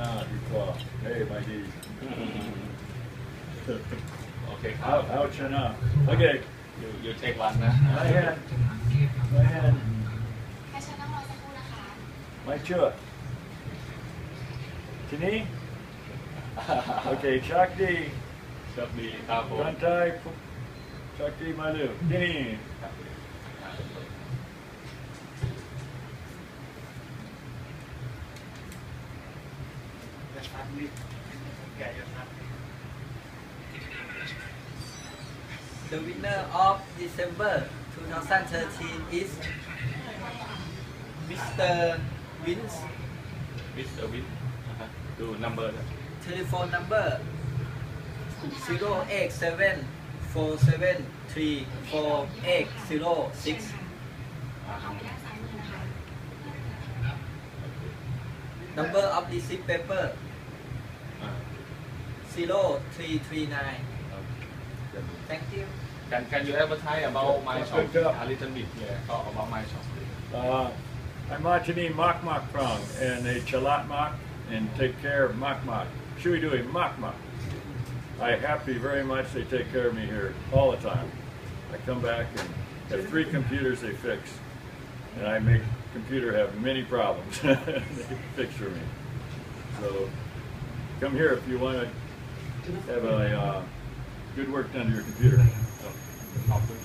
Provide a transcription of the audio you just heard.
น้าดีกว่าเฮ้ยไม่ดี โอเคครั เอา บ เอาชนะโอเค อยู่อยู่เทควันนะ My hand My hand ให้ฉันนั่งรอสักครู่นะคะ ไม่เชื่อทีนี้โอเคชักดี โชคดีครับผม กันไทยชักดีมาเร็วที่นี่ ครับ The winner of December 2013 is Mr. Wins. Mr. Wins. Uh -huh. Do number. Telephone number 087 Number of receipt paper 0339 Thank you. Can can you advertise about my shop a little bit yeah talk about my shop Uh, I'm Martini Mak Mak Prong and a Chalat Mak and take care of Mak Mak. Shui Dui Mak Mak. I happy very much they take care of me here all the time. I come back and have three computers they fix. And I make computer have many problems. they fix for me. So come here if you want to have a uh, good work done to your computer. So,